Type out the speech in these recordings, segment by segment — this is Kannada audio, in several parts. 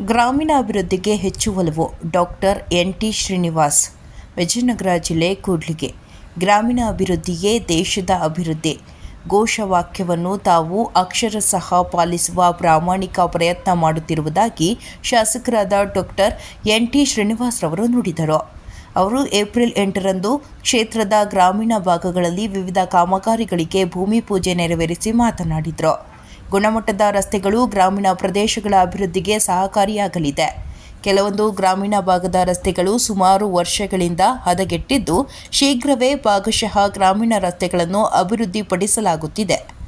ಗ್ರಾಮೀಣಾಭಿವೃದ್ಧಿಗೆ ಹೆಚ್ಚು ಒಲವು. Doctor N. T. Srinivas, Vijayanagara ಜಿಲ್ಲೆ ಕೂಡ್ಲಿಗೆ. ಗ್ರಾಮೀಣಾಭಿವೃದ್ಧಿಯೇ ದೇಶದ ಅಭಿವೃದ್ಧಿ. ಘೋಷವಾಕ್ಯವನ್ನು ತಾವು ಅಕ್ಷರಶಃ ಪಾಲಿಸುವ ಪ್ರಾಮಾಣಿಕ ಪ್ರಯತ್ನ ಮಾಡುತ್ತಿರುವುದಾಗಿ ಶಾಸಕರಾದ ಡಾಕ್ಟರ್ ಎನ್. ಟಿ. ಶ್ರೀನಿವಾಸ್ ರವರು ನುಡಿದರು. ಅವರು ಏಪ್ರಿಲ್ ಎಂಟರಂದು ಕ್ಷೇತ್ರದ ಗ್ರಾಮೀಣ ಭಾಗಗಳಲ್ಲಿ ವಿವಿಧ ಕಾಮಗಾರಿಗಳಿಗೆ ಭೂಮಿ ಪೂಜೆ ನೆರವೇರಿಸಿ ಮಾತನಾಡಿದರು. ಗುಣಮಟ್ಟದ ರಸ್ತೆಗಳು ಗ್ರಾಮೀಣ ಪ್ರದೇಶಗಳ ಅಭಿವೃದ್ಧಿಗೆ ಸಹಕಾರಿಯಾಗಲಿದೆ. ಕೆಲವೊಂದು ಗ್ರಾಮೀಣ ಭಾಗದ ರಸ್ತೆಗಳು ಸುಮಾರು ವರ್ಷಗಳಿಂದ ಹದಗೆಟ್ಟಿದ್ದು, ಶೀಘ್ರವೇ ಭಾಗಶಃ ಗ್ರಾಮೀಣ ರಸ್ತೆಗಳನ್ನು ಅಭಿವೃದ್ಧಿಪಡಿಸಲಾಗುತ್ತಿದೆ.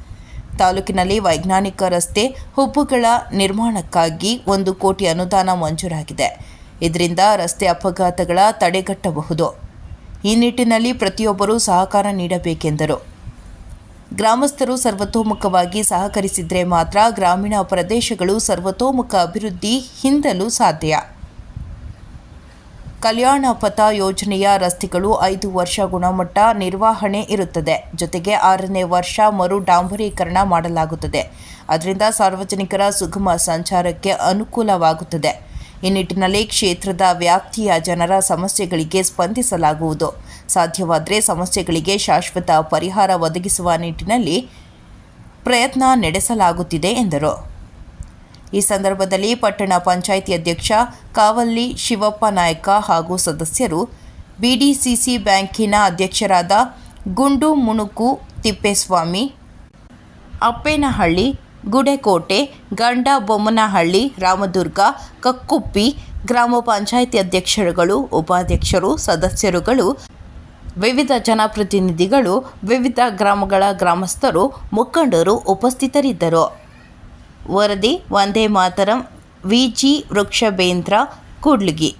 ತಾಲೂಕಿನಲ್ಲಿ ವೈಜ್ಞಾನಿಕ ರಸ್ತೆ ಹುಬ್ಬುಗಳ ನಿರ್ಮಾಣಕ್ಕಾಗಿ ಒಂದು ಕೋಟಿ ಅನುದಾನ ಮಂಜೂರಾಗಿದೆ. ಇದರಿಂದ ರಸ್ತೆ ಅಪಘಾತಗಳ ತಡೆಗಟ್ಟಬಹುದು. ಈ ನಿಟ್ಟಿನಲ್ಲಿ ಪ್ರತಿಯೊಬ್ಬರೂ ಸಹಕಾರ ನೀಡಬೇಕೆಂದರು. ಗ್ರಾಮಸ್ಥರು ಸರ್ವತೋಮುಖವಾಗಿ ಸಹಕರಿಸಿದರೆ ಮಾತ್ರ ಗ್ರಾಮೀಣ ಪ್ರದೇಶಗಳು ಸರ್ವತೋಮುಖ ಅಭಿವೃದ್ಧಿ ಹಿಂದಲು ಸಾಧ್ಯ. ಕಲ್ಯಾಣ ಪಥ ಯೋಜನೆಯ ರಸ್ತೆಗಳು ಐದು ವರ್ಷ ಗುಣಮಟ್ಟ ನಿರ್ವಹಣೆ ಇರುತ್ತದೆ. ಜೊತೆಗೆ ಆರನೇ ವರ್ಷ ಮರು ಡಾಂಬರೀಕರಣ ಮಾಡಲಾಗುತ್ತದೆ. ಅದರಿಂದ ಸಾರ್ವಜನಿಕರ ಸುಗಮ ಸಂಚಾರಕ್ಕೆ ಅನುಕೂಲವಾಗುತ್ತದೆ. ಈ ನಿಟ್ಟಿನಲ್ಲಿ ಕ್ಷೇತ್ರದ ವ್ಯಾಪ್ತಿಯ ಜನರ ಸಮಸ್ಯೆಗಳಿಗೆ ಸ್ಪಂದಿಸಲಾಗುವುದು. ಸಾಧ್ಯವಾದರೆ ಸಮಸ್ಯೆಗಳಿಗೆ ಶಾಶ್ವತ ಪರಿಹಾರ ಒದಗಿಸುವ ನಿಟ್ಟಿನಲ್ಲಿ ಪ್ರಯತ್ನ ನಡೆಸಲಾಗುತ್ತಿದೆ ಎಂದರು. ಈ ಸಂದರ್ಭದಲ್ಲಿ ಪಟ್ಟಣ ಪಂಚಾಯಿತಿ ಅಧ್ಯಕ್ಷ ಕಾವಲ್ಲಿ ಶಿವಪ್ಪ ನಾಯಕ ಹಾಗೂ ಸದಸ್ಯರು ಬಿಡಿಸಿಸಿ ಬ್ಯಾಂಕಿನ ಅಧ್ಯಕ್ಷರಾದ ಗುಂಡು ಮುಣುಕು ತಿಪ್ಪೇಸ್ವಾಮಿ, ಅಪ್ಪೇನಹಳ್ಳಿ, ಗುಡೆಕೋಟೆ, ಗಂಡ ಬೊಮ್ಮನಹಳ್ಳಿ, ರಾಮದುರ್ಗ, ಕಕ್ಕುಪ್ಪಿ ಗ್ರಾಮ ಪಂಚಾಯಿತಿ ಅಧ್ಯಕ್ಷರುಗಳು, ಉಪಾಧ್ಯಕ್ಷರು, ಸದಸ್ಯರುಗಳು ವಿವಿಧ ಜನಪ್ರತಿನಿಧಿಗಳು ವಿವಿಧ ಗ್ರಾಮಗಳ ಗ್ರಾಮಸ್ಥರು ಮುಖಂಡರು ಉಪಸ್ಥಿತರಿದ್ದರು. ವರದಿ ವಂದೇ ಮಾತರಂ ವಿ ಜಿ ವೃಕ್ಷಬೇಂದ್ರ ಕೂಡ್ಲಿಗಿ.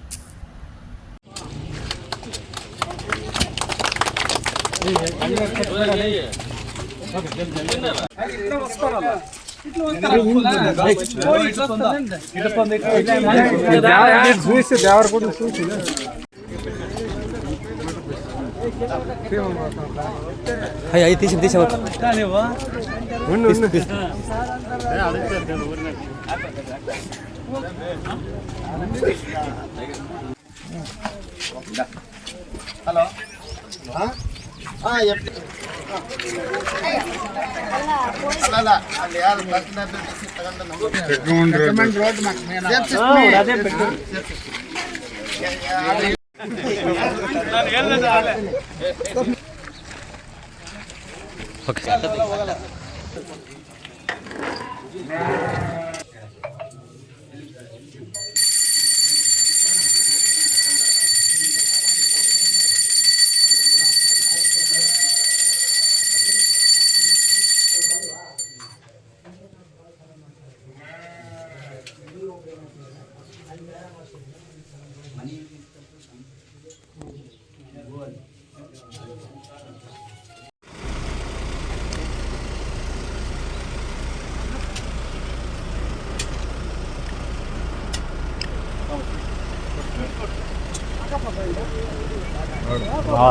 ಯಾವ అయ్యి అయ్యి తీసి తీసి హలో. రోడ్ మాకు ఓకే ಹಾಂ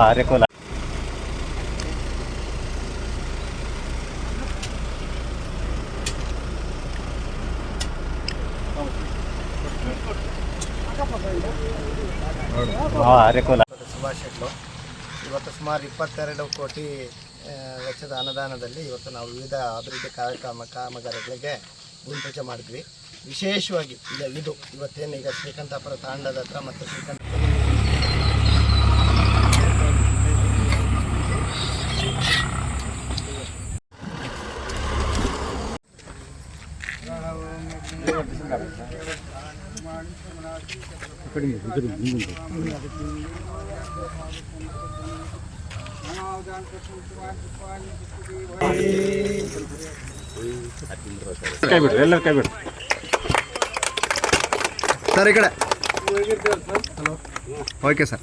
ಇವತ್ತು ಸುಮಾರು ಇಪ್ಪತ್ತೆರಡು ಕೋಟಿ ವೆಚ್ಚದ ಅನುದಾನದಲ್ಲಿ ಇವತ್ತು ನಾವು ವಿವಿಧ ಅಭಿವೃದ್ಧಿ ಕಾರ್ಯಕ್ರಮ, ಕಾಮಗಾರಿಗಳಿಗೆ ಭೂಪೂಜೆ ಮಾಡಿದ್ವಿ. ವಿಶೇಷವಾಗಿ ಇದು, ಇವತ್ತೇನು ಈಗ ಶ್ರೀಕಂಠಾಪುರ ತಾಂಡದ ಹತ್ರ ಮತ್ತು ಶ್ರೀಕಂಠ ಎಲ್ಲರೂ ಕೈ ಬಿಡ್ರಿ ಸರ್ ಈ ಕಡೆ. ಓಕೆ ಸರ್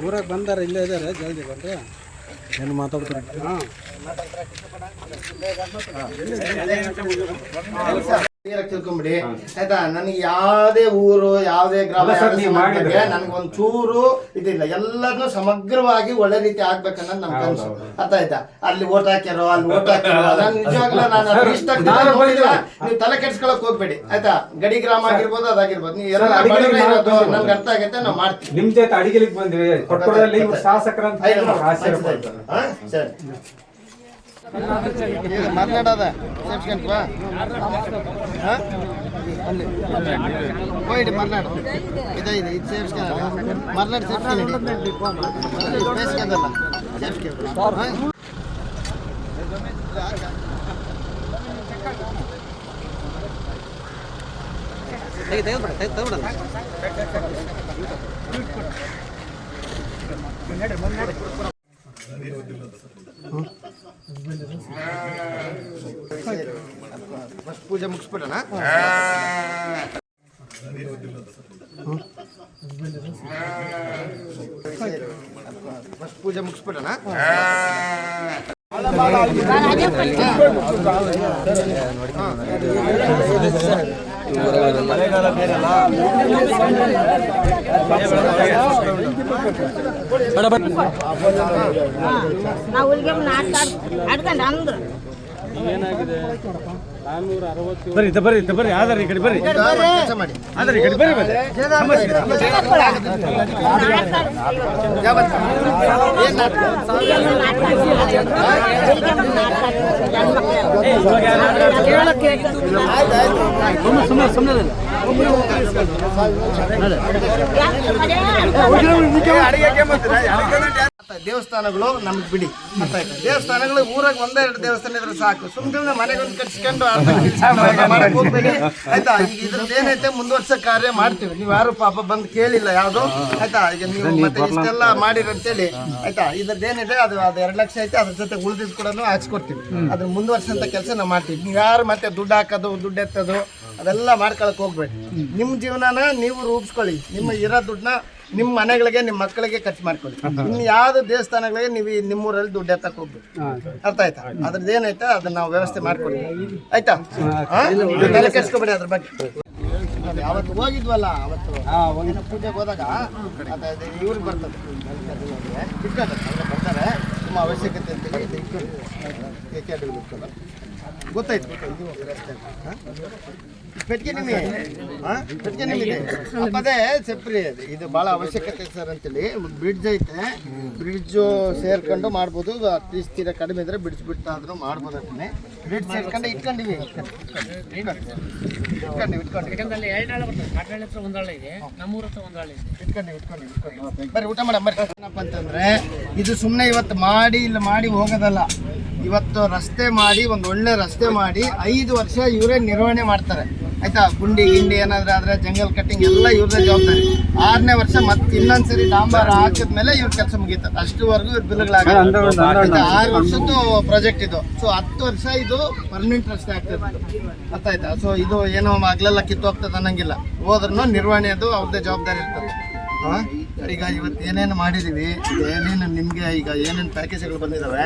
ಊರಾಗ ಬಂದಾರ ಇಲ್ಲೇ ಇದಾರೆ ಜಲ್ದಿ ಬಂದ್ರೆ ಏನು ಮಾತಾಡ್ತಾರೆ? ತಿಳ್ಕೊಂಬಿಡಿ. ಆಯ್ತಾ? ನನಗೆ ಯಾವ್ದೇ ಊರು ಯಾವ್ದೇ ಗ್ರಾಮ ನನಗೆ ಒಂದ್ ಚೂರು ಇದಿಲ್ಲ. ಎಲ್ಲದನ್ನು ಸಮಗ್ರವಾಗಿ ಒಳ್ಳೆ ರೀತಿ ಆಗ್ಬೇಕನ್ನೋದು ನಮ್ ಕನಸು ಅರ್ಥ ಆಯ್ತಾ? ಅಲ್ಲಿ ಓಟ್ ಹಾಕ್ಯಾರೋ ಅಲ್ಲಿ ಓಟ್ ಹಾಕ್ಯಾರೋ ನಾನು ನಿಜವಾಗ್ಲೂ ನಾನು ಇಷ್ಟ ನೀವ್ ತಲೆ ಕೆಡ್ಸ್ಕೊಳಕ್ ಹೋಗ್ಬೇಡಿ. ಆಯ್ತಾ? ಗಡಿ ಗ್ರಾಮ ಆಗಿರ್ಬೋದು ಅದಾಗಿರ್ಬೋದು. ನೀವು ಎಲ್ಲ ಇರೋದು ನನ್ಗೆ ಅರ್ಥ ಆಗೈತೆ ನಾವು ಮಾಡ್ತೀವಿ. ನಿಮ್ ಜೊತೆ ಅಡಿಗೆಲಿಗೆ ಬಂದ್ವಿ. ಶಾಸಕರ? ಸರಿ. ಈಗ ಮಾತನಾಡೋದ ಸೇರ್ಸ್ಕೊಂಡ್ವಾ ಹಾ? ಅಲ್ಲಿ. ಹೋಯ್ಡಿ ಮರ್ನಾಡು ಇದೆ ಇದೆ. ಇದು ಸೇರ್ಸ್ಕೊಳ್ಳಲ್ಲ ಮರ್ನಾಡು ಸೇರ್ಸ್ಕೊಳ್ಳಿ ಬೇಸ್ಕೊಂಡಲ್ಲ ಸೇರ್ಸ್ಕೊಂಡು ಹಾ? ಫಸ್ಟ್ ಪೂಜೆ ಮುಗಿಸ್ಬಿಡೋಣ ಫಸ್ಟ್ ಪೂಜೆ ಮುಗಿಸ್ಬಿಡೋಣ? ನಾವು ಹುಡುಗಿ ಆಡ್ಕೊಂಡು ಅಂದ್ರು ಬರ್ರಿ ಇತ್ತ ಬರ್ರಿ ಇತ್ತ ಬರ್ರಿ ಆಧಾರ ಈ ಕಡೆ ಬರ್ರಿ ಕೆಲಸ ಮಾಡಿ ಆಧಾರ ಈ ಕಡೆ ಬರ್ರಿ ಮತ್ತೆ ಯಾವತ್ತು ಏನ್ ನಾಟಕ? ದೇವಸ್ಥಾನಗಳು ನಮ್ಗೆ ಬಿಡಿ. ದೇವಸ್ಥಾನಗಳು ಊರಾಗ ಒಂದೇ ಎರಡು ದೇವಸ್ಥಾನ ಇದ್ರೆ ಸಾಕು. ಸುಮ್ಮನೆ ಮನೆಗೊಂದು ಕಟ್ಸ್ಕೊಂಡು ಅರ್ಧ ಹೋಗ್ಬೇಡಿ. ಆಯ್ತಾ? ಈಗ ಇದ್ರದ್ದು ಏನೈತೆ? ಮುಂದುವರ್ಸ ಕಾರ್ಯ ಮಾಡ್ತೀವಿ. ನೀವು ಯಾರು ಪಾಪ ಬಂದು ಕೇಳಿಲ್ಲ ಯಾವುದು? ಆಯ್ತಾ? ಈಗ ನೀವು ಮತ್ತೆ ಇಷ್ಟೆಲ್ಲ ಮಾಡಿರಿ ಅಂತೇಳಿ. ಆಯ್ತಾ? ಇದ್ರದ್ದು ಏನಿದೆ? ಅದು ಅದು ಎರಡು ಲಕ್ಷ ಐತೆ. ಅದ್ರ ಜೊತೆ ಉಳಿದಿದ್ದು ಕೂಡ ಹಾಕ್ಸ್ಕೊಡ್ತೀವಿ. ಅದ್ರ ಮುಂದುವರ್ಸಂತ ಕೆಲಸ ನಾವು ಮಾಡ್ತೀವಿ. ನೀವು ಯಾರು ಮತ್ತೆ ದುಡ್ಡು ಹಾಕೋದು ದುಡ್ಡು ಎತ್ತೋದು ಅದೆಲ್ಲ ಮಾಡ್ಕೊಳಕ್ ಹೋಗ್ಬೇಡಿ. ನಿಮ್ಮ ಜೀವನನ ನೀವು ರೂಪಿಸ್ಕೊಳ್ಳಿ. ನಿಮ್ಮ ಇರೋ ದುಡ್ಡನ್ನ ನಿಮ್ಮ ಮನೆಗಳಿಗೆ ನಿಮ್ಮ ಮಕ್ಕಳಿಗೆ ಖರ್ಚು ಮಾಡ್ಕೊಳ್ಳಿ. ಇನ್ನು ಯಾವ್ದು ದೇವಸ್ಥಾನಗಳಿಗೆ ನೀವು ನಿಮ್ಮೂರಲ್ಲಿ ದುಡ್ಡು ಎತ್ತಕ್ಕೆ ಹೋಗ್ಬೇಕು ಅರ್ಥ ಆಯ್ತಾ? ಅದ್ರದ್ದು ಏನೈತೆ ಅದನ್ನ ನಾವು ವ್ಯವಸ್ಥೆ ಮಾಡ್ಕೊಡಿ ಆಯ್ತಾ? ತಲೆ ಕೆಡ್ಸ್ಕೊಬೇಡಿ ಅದ್ರ ಬಗ್ಗೆ. ಅವತ್ತು ಹೋಗಿದ್ವಲ್ಲ ಅವತ್ತು ಹೋಗಿನ ಪೂಜೆಗೆ ಹೋದಾಗ ಅದೇ ಇವ್ರಿಗೆ ಬರ್ತದೆ. ಇಟ್ಕೊಂಡು ಬರ್ತಾರೆ. ತುಂಬ ಅವಶ್ಯಕತೆ ಅಂತ ಹೇಳಿ ಇಟ್ಕೊಂಡು ಕೆ ಕೆ ಅಡ್ಡಿಗಳು ಗೊತ್ತಾಯ್ತು. ಇದು ರಸ್ತೆ ಹಾ? ಪೆಟ್ಟಿಗೆ ನಿಮಗೆ? ಹಾ? ಪೆಟ್ಟಿಗೆ ನಿಮಗೆ? ಅದೇ ಸೆಪ್ರಿ ಅದು. ಇದು ಭಾಳ ಅವಶ್ಯಕತೆ ಸರ್ ಅಂತೇಳಿ. ಒಂದು ಬ್ರಿಡ್ಜ್ ಐತೆ. ಬ್ರಿಡ್ಜು ಸೇರ್ಕೊಂಡು ಮಾಡ್ಬೋದು. ಅಟ್ಲೀಸ್ಟ್ ತೀರ ಕಡಿಮೆ ಇದ್ರೆ ಬ್ರಿಡ್ಜ್ ಬಿಟ್ಟಾದ್ರೂ ಮಾಡ್ಬೋದು ಅದನ್ನೇ ಬ್ರಿಡ್ಜ್ ಸೇರ್ಕೊಂಡು ಇಟ್ಕೊಂಡಿವಿ. ಇಟ್ಕೊಂಡು ಇಟ್ಕೊಂಡು. ಇಟ್ಕೊಂಡು ಇಟ್ಕೊಂಡು ಇಟ್ಕೊಂಡು. ಬರ್ರಿ ಊಟ ಮಾಡ ಬರ್ರಿ. ಏನಪ್ಪ ಅಂತಂದ್ರೆ ಇದು ಸುಮ್ಮನೆ ಇವತ್ತು ಮಾಡಿ ಇಲ್ಲಿ ಮಾಡಿ ಹೋಗೋದಲ್ಲ. ಇವತ್ತು ರಸ್ತೆ ಮಾಡಿ ಒಂದು ಒಳ್ಳೆ ರಸ್ತೆ ಮಾಡಿ ಐದು ವರ್ಷ ಇವರೇ ನಿರ್ವಹಣೆ ಮಾಡ್ತಾರೆ. ಆಯ್ತಾ ಗುಂಡಿ ಗಿಂಡಿ ಏನಾದ್ರೆ ಆದರೆ ಜಂಗಲ್ ಕಟ್ಟಿಂಗ್ ಎಲ್ಲ ಇವ್ರದೇ ಜವಾಬ್ದಾರಿ. ಆರನೇ ವರ್ಷ ಮತ್ತೆ ಇನ್ನೊಂದ್ಸರಿ ಡಾಂಬಾರ ಹಾಕಿದ್ಮೇಲೆ ಇವ್ರ ಕೆಲಸ ಮುಗೀತಾರೆ ಅಷ್ಟುವರೆಗೂ ಇವ್ರ ಬಿಲ್ಗಳಾಗುತ್ತೆ ಆರು ವರ್ಷದ್ದು ಪ್ರಾಜೆಕ್ಟ್ ಇದು. ಸೊ ಹತ್ತು ವರ್ಷ ಇದು ಪರ್ಮನೆಂಟ್ ರಸ್ತೆ ಆಗ್ತದೆ ಗೊತ್ತಾಯ್ತಾ ಆಯ್ತಾ ಸೊ ಇದು ಏನೋ ಮಗಲೆಲ್ಲ ಕಿತ್ತು ಹೋಗ್ತದೆ ಅನ್ನಂಗಿಲ್ಲ ಹೋದ್ರೂ ನಿರ್ವಹಣೆದು ಅವ್ರದ್ದೇ ಜವಾಬ್ದಾರಿ ಇರ್ತದೆ. ಹಾ? ಈಗ ಇವತ್ತು ಏನೇನು ಮಾಡಿದ್ದೀವಿ ಏನೇನು ನಿಮಗೆ ಈಗ ಏನೇನು ಪ್ಯಾಕೇಜ್ಗಳು ಬಂದಿದ್ದಾವೆ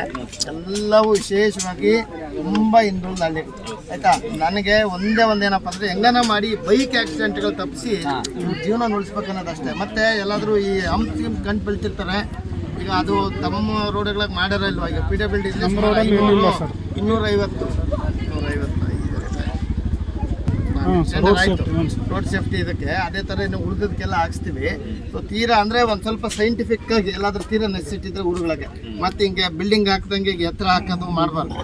ಎಲ್ಲವೂ ವಿಶೇಷವಾಗಿ ತುಂಬ ಹಿಂದುಳಿದ ಹಳ್ಳಿ ಆಯ್ತಾ? ನನಗೆ ಒಂದೇ ಒಂದೇನಪ್ಪ ಅಂದರೆ ಹೆಂಗನ ಮಾಡಿ ಬೈಕ್ ಆಕ್ಸಿಡೆಂಟ್ಗಳು ತಪ್ಪಿಸಿ ಜೀವನ ಉಳಿಸ್ಬೇಕು ಅನ್ನೋದಷ್ಟೇ. ಮತ್ತೆ ಎಲ್ಲಾದರೂ ಈ ಹಂಪ್ ಕಂಡು ಬೀಳ್ತಿರ್ತಾರೆ ಈಗ ಅದು ತಮ್ಮ ರೋಡ್ಗಳಾಗ ಮಾಡ್ಯಾರ ಇಲ್ವಾ? ಈಗ ಪಿ ಡಬ್ಲ್ಯೂ ಡಿ ಇನ್ನೂರೈವತ್ತು. ರೋಡ್ ಸೇಫ್ಟಿ ಇದಕ್ಕೆ ಅದೇ ಥರ ಇನ್ನು ಉಳಿದದಕ್ಕೆಲ್ಲ ಹಾಕ್ಸ್ತೀವಿ. ಸೊ ತೀರಾ ಅಂದರೆ ಒಂದು ಸ್ವಲ್ಪ ಸೈಂಟಿಫಿಕ್ ಆಗಿ ಎಲ್ಲಾದ್ರೂ ತೀರಾ ನೆಸೆಸಿಟಿ ಇದ್ರೆ ಊರುಗಳಿಗೆ. ಮತ್ತೆ ಹಿಂಗೆ ಬಿಲ್ಡಿಂಗ್ ಹಾಕ್ದಂಗೆ ಈಗ ಎತ್ತರ ಹಾಕೋದು ಮಾಡಬಾರ್ದು.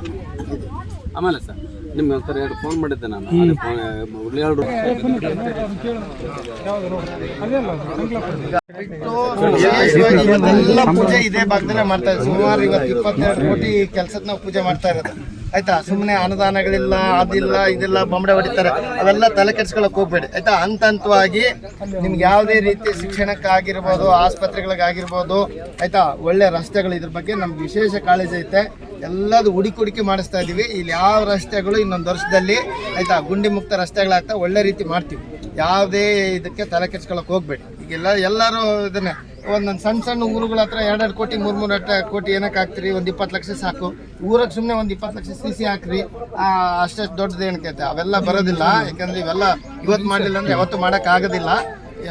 ಆಮೇಲೆ ಸರ್ ನಿಮ್ಗೆ ಒಂದ್ಸರಿ ಎರಡು ಫೋನ್ ಮಾಡಿದ್ದೆ ನಾನು. ಎಲ್ಲ ಪೂಜೆ ಇದೇ ಭಾಗದಲ್ಲೇ ಮಾಡ್ತಾ ಇದ್ದೀವಿ. ಸುಮಾರು ಇವತ್ತು ಇಪ್ಪತ್ತೆರಡು ಕೋಟಿ ಕೆಲಸದ ನಾವು ಪೂಜೆ ಮಾಡ್ತಾ ಇರೋದು. ಆಯ್ತಾ? ಸುಮ್ಮನೆ ಅನುದಾನಗಳಿಲ್ಲ, ಅದಿಲ್ಲ, ಇದಿಲ್ಲ, ಬೊಂಬೆ ಹೊಡಿತಾರೆ. ಅವೆಲ್ಲ ತಲೆ ಕೆಡ್ಸ್ಕೊಳಕ್ ಹೋಗ್ಬೇಡಿ. ಆಯ್ತಾ? ಹಂತ ಹಂತವಾಗಿ ನಿಮ್ಗೆ ಯಾವುದೇ ರೀತಿ ಶಿಕ್ಷಣಕ್ಕಾಗಿರ್ಬೋದು, ಆಸ್ಪತ್ರೆಗಳಿಗಾಗಿರ್ಬೋದು, ಆಯ್ತಾ? ಒಳ್ಳೆ ರಸ್ತೆಗಳು ಇದ್ರ ಬಗ್ಗೆ ನಮ್ಗೆ ವಿಶೇಷ ಕಾಳಜಿ ಐತೆ. ಎಲ್ಲದು ಹುಡುಕಿ ಹುಡುಕಿ ಮಾಡಿಸ್ತಾ ಇದೀವಿ. ಇಲ್ಲಿ ಯಾವ ರಸ್ತೆಗಳು ಇನ್ನೊಂದು ವರ್ಷದಲ್ಲಿ, ಆಯ್ತಾ? ಗುಂಡಿ ಮುಕ್ತ ರಸ್ತೆಗಳಾಗ್ತಾ ಒಳ್ಳೆ ರೀತಿ ಮಾಡ್ತೀವಿ. ಯಾವುದೇ ಇದಕ್ಕೆ ತಲೆ ಕೆಡ್ಸ್ಕೊಳಕ್ ಹೋಗ್ಬೇಡಿ. ಈಗೆಲ್ಲ ಎಲ್ಲರೂ ಇದನ್ನ. ಒಂದೊಂದು ಸಣ್ಣ ಸಣ್ಣ ಊರುಗಳ ಹತ್ರ ಎರಡೆರಡು ಕೋಟಿ, ಮೂರು ಮೂರು ಕೋಟಿ ಏನಕ್ಕೆ ಹಾಕ್ತೀರಿ? ಒಂದು ಇಪ್ಪತ್ತು ಲಕ್ಷ ಸಾಕು. ಊರಿಗೆ ಸುಮ್ಮನೆ ಒಂದು ಇಪ್ಪತ್ತು ಲಕ್ಷ ಸಿ ಸಿ ಹಾಕ್ರಿ ಅಷ್ಟಷ್ಟು ದೊಡ್ಡದು ಏನಕ್ಕೆ ಅವೆಲ್ಲ ಬರೋದಿಲ್ಲ. ಯಾಕಂದ್ರೆ ಇವೆಲ್ಲ ಇವತ್ತು ಮಾಡಲಿಲ್ಲ ಅಂದ್ರೆ ಯಾವತ್ತು ಮಾಡೋಕ್ಕಾಗೋದಿಲ್ಲ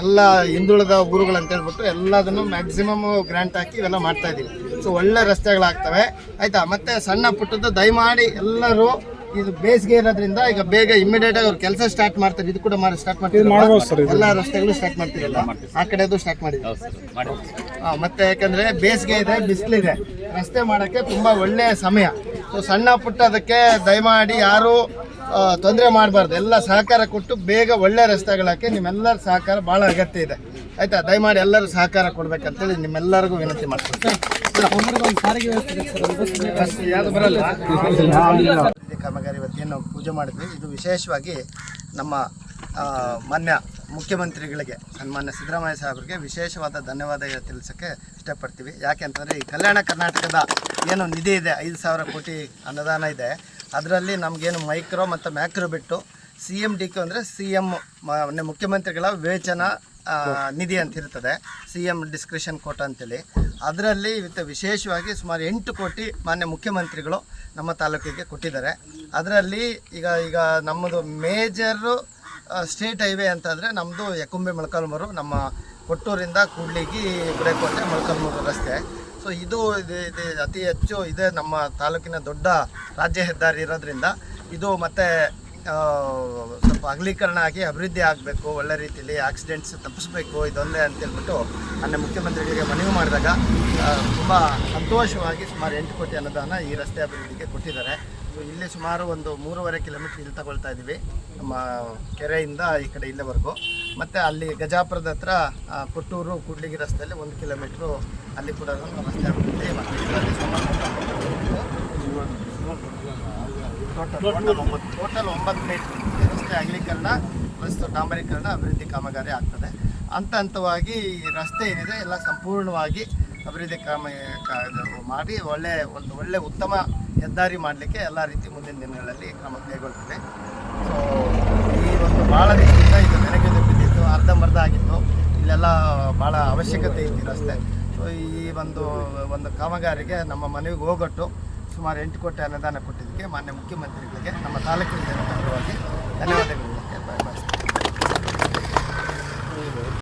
ಎಲ್ಲ ಹಿಂದುಳಿದ ಊರುಗಳು ಅಂತ ಹೇಳ್ಬಿಟ್ಟು ಎಲ್ಲದನ್ನು ಮ್ಯಾಕ್ಸಿಮಮ್ ಗ್ರಾಂಟ್ ಹಾಕಿ ಇವೆಲ್ಲ ಮಾಡ್ತಾ ಇದೀವಿ. ಸೊ ಒಳ್ಳೆ ರಸ್ತೆಗಳಾಗ್ತವೆ. ಆಯ್ತಾ? ಮತ್ತೆ ಸಣ್ಣ ಪುಟ್ಟದ್ದು ದಯಮಾಡಿ ಎಲ್ಲರೂ ಇದು ಬೇಸಿಗೆ ಇರೋದ್ರಿಂದ ಈಗ ಬೇಗ ಇಮಿಡಿಯೇಟ್ ಆಗಿ ಅವ್ರು ಕೆಲಸ ಸ್ಟಾರ್ಟ್ ಮಾಡ್ತಾರೆ. ಇದು ಕೂಡ ಮಾಡಿ ಸ್ಟಾರ್ಟ್ ಮಾಡ್ತಾರೆ ಎಲ್ಲ ರಸ್ತೆಗಳು ಸ್ಟಾರ್ಟ್ ಮಾಡ್ತಿರಲ್ಲ ಆ ಕಡೆದು ಸ್ಟಾರ್ಟ್ ಮಾಡಿದ್ದೀವಿ. ಆ, ಮತ್ತೆ ಯಾಕಂದ್ರೆ ಬೇಸಿಗೆ ಇದೆ ಬಿಸಿಲಿದೆ ರಸ್ತೆ ಮಾಡಕ್ಕೆ ತುಂಬಾ ಒಳ್ಳೆಯ ಸಮಯ. ಸೊ ಸಣ್ಣ ಪುಟ್ಟ ಅದಕ್ಕೆ ದಯಮಾಡಿ ಯಾರು ತೊಂದರೆ ಮಾಡಬಾರ್ದು. ಎಲ್ಲ ಸಹಕಾರ ಕೊಟ್ಟು ಬೇಗ ಒಳ್ಳೆ ರಸ್ತೆಗಳಕ್ಕೆ ನಿಮ್ಮೆಲ್ಲರ ಸಹಕಾರ ಬಹಳ ಅಗತ್ಯ ಇದೆ. ಆಯ್ತಾ? ದಯಮಾಡಿ ಎಲ್ಲರೂ ಸಹಕಾರ ಕೊಡ್ಬೇಕಂತೇಳಿ ನಿಮ್ಮೆಲ್ಲರಿಗೂ ವಿನಂತಿ ಮಾಡ್ತೀನಿ ಯಾವ್ದು ಬರಲ್ಲ? ಕಾಮಗಾರಿ ವತಿಯನ್ನು ಪೂಜೆ ಮಾಡಿದ್ವಿ. ಇದು ವಿಶೇಷವಾಗಿ ನಮ್ಮ ಮಾನ್ಯ ಮುಖ್ಯಮಂತ್ರಿಗಳಿಗೆ, ಸನ್ಮಾನ್ಯ ಸಿದ್ದರಾಮಯ್ಯ ಸಾಹೇಬರಿಗೆ ವಿಶೇಷವಾದ ಧನ್ಯವಾದ ತಿಳಿಸೋಕ್ಕೆ ಇಷ್ಟಪಡ್ತೀವಿ. ಯಾಕೆ ಅಂತಂದರೆ ಈ ಕಲ್ಯಾಣ ಕರ್ನಾಟಕದ ಏನು ನಿಧಿ ಇದೆ, ಐದು ಸಾವಿರ ಕೋಟಿ ಅನುದಾನ ಇದೆ. ಅದರಲ್ಲಿ ನಮಗೇನು ಮೈಕ್ರೋ ಮತ್ತು ಮ್ಯಾಕ್ರೋ ಬಿಟ್ಟು ಸಿ ಎಂ ಡಿ ಕೆ ಅಂದರೆ ಸಿ ಎಂ ಮುಖ್ಯಮಂತ್ರಿಗಳ ವಿವೇಚನ ನಿಧಿ ಅಂತ ಇರ್ತದೆ. ಸಿ ಎಂ ಡಿಸ್ಕ್ರಿಷನ್ ಕೋಟ ಅಂತೇಳಿ. ಅದರಲ್ಲಿ ಇವತ್ತು ವಿಶೇಷವಾಗಿ ಸುಮಾರು ಎಂಟು ಕೋಟಿ ಮಾನ್ಯ ಮುಖ್ಯಮಂತ್ರಿಗಳು ನಮ್ಮ ತಾಲೂಕಿಗೆ ಕೊಟ್ಟಿದ್ದಾರೆ. ಅದರಲ್ಲಿ ಈಗ ಈಗ ನಮ್ಮದು ಮೇಜರು ಸ್ಟೇಟ್ ಹೈವೇ ಅಂತಂದರೆ ನಮ್ಮದು ಯಕುಂಬೆ ಮೊಳಕಾಲ್ಮೂರು ನಮ್ಮ ಕೊಟ್ಟೂರಿಂದ ಕೂಡ್ಲಿಗಿ ಗುಡೇಕೋಟೆ ಮೊಳಕಾಲ್ಮೂರು ರಸ್ತೆ. ಸೊ ಇದು ಇದು ಅತಿ ಹೆಚ್ಚು ಇದೆ ನಮ್ಮ ತಾಲೂಕಿನ ದೊಡ್ಡ ರಾಜ್ಯ ಹೆದ್ದಾರಿ ಇರೋದ್ರಿಂದ. ಇದು ಮತ್ತು ಸ್ವಲ್ಪ ಅಗಲೀಕರಣ ಆಗಿ ಅಭಿವೃದ್ಧಿ ಆಗಬೇಕು, ಒಳ್ಳೆ ರೀತಿಯಲ್ಲಿ ಆಕ್ಸಿಡೆಂಟ್ಸ್ ತಪ್ಪಿಸ್ಬೇಕು, ಇದೊಂದೇ ಅಂತೇಳ್ಬಿಟ್ಟು ನನ್ನ ಮುಖ್ಯಮಂತ್ರಿಗಳಿಗೆ ಮನವಿ ಮಾಡಿದಾಗ ತುಂಬ ಸಂತೋಷವಾಗಿ ಸುಮಾರು ಎಂಟು ಕೋಟಿ ಅನುದಾನ ಈ ರಸ್ತೆ ಅಭಿವೃದ್ಧಿಗೆ ಕೊಟ್ಟಿದ್ದಾರೆ. ಇಲ್ಲಿ ಸುಮಾರು ಒಂದು ಮೂರುವರೆ ಕಿಲೋಮೀಟ್ರ್ ಇಲ್ಲಿ ತಗೊಳ್ತಾ ಇದ್ದೀವಿ, ನಮ್ಮ ಕೆರೆಯಿಂದ ಈ ಕಡೆ ಇಲ್ಲಿವರೆಗೂ. ಮತ್ತು ಅಲ್ಲಿ ಗಜಾಪುರದ ಹತ್ರ ಕೊಟ್ಟೂರು ಕೂಡ್ಲಿಗಿ ರಸ್ತೆಯಲ್ಲಿ ಒಂದು ಕಿಲೋಮೀಟ್ರು ಅಲ್ಲಿ ಕೂಡ ರಸ್ತೆ ಅಭಿವೃದ್ಧಿ ಟೋಟಲ್ ಒಂಬತ್ತು. ಟೋಟಲ್ ಒಂಬತ್ತು ರಸ್ತೆ ಅಗಲೀಕರಣ ಪ್ಲಸ್ ಡಾಂಬರೀಕರಣ ಅಭಿವೃದ್ಧಿ ಕಾಮಗಾರಿ ಆಗ್ತದೆ. ಹಂತ ಹಂತವಾಗಿ ಈ ರಸ್ತೆ ಏನಿದೆ ಎಲ್ಲ ಸಂಪೂರ್ಣವಾಗಿ ಅಭಿವೃದ್ಧಿ ಕಾಮ ಮಾಡಿ ಒಳ್ಳೆ ಒಂದು ಒಳ್ಳೆ ಉತ್ತಮ ಹೆದ್ದಾರಿ ಮಾಡಲಿಕ್ಕೆ ಎಲ್ಲ ರೀತಿ ಮುಂದಿನ ದಿನಗಳಲ್ಲಿ ಕ್ರಮ ಕೈಗೊಳ್ತದೆ. ಸೊ ಈ ಒಂದು ಭಾಳ ದಿನದಿಂದ ಇದು ನೆನೆಗೆದು ಬಿದ್ದಿತ್ತು ಅರ್ಧಂಬರ್ಧ ಆಗಿತ್ತು. ಇಲ್ಲೆಲ್ಲ ಭಾಳ ಅವಶ್ಯಕತೆ ಇತ್ತು ರಸ್ತೆ. ಸೊ ಈ ಒಂದು ಒಂದು ಕಾಮಗಾರಿಗೆ ನಮ್ಮ ಮನೆಗೆ ಹೋಗೊಟ್ಟು ಸುಮಾರು ಎಂಟು ಕೋಟಿ ಅನುದಾನ ಕೊಟ್ಟಿದ್ದಕ್ಕೆ ಮಾನ್ಯ ಮುಖ್ಯಮಂತ್ರಿಗಳಿಗೆ ನಮ್ಮ ತಾಲೂಕಿನ ಜನತೆ ಪರವಾಗಿ ಧನ್ಯವಾದಗಳು.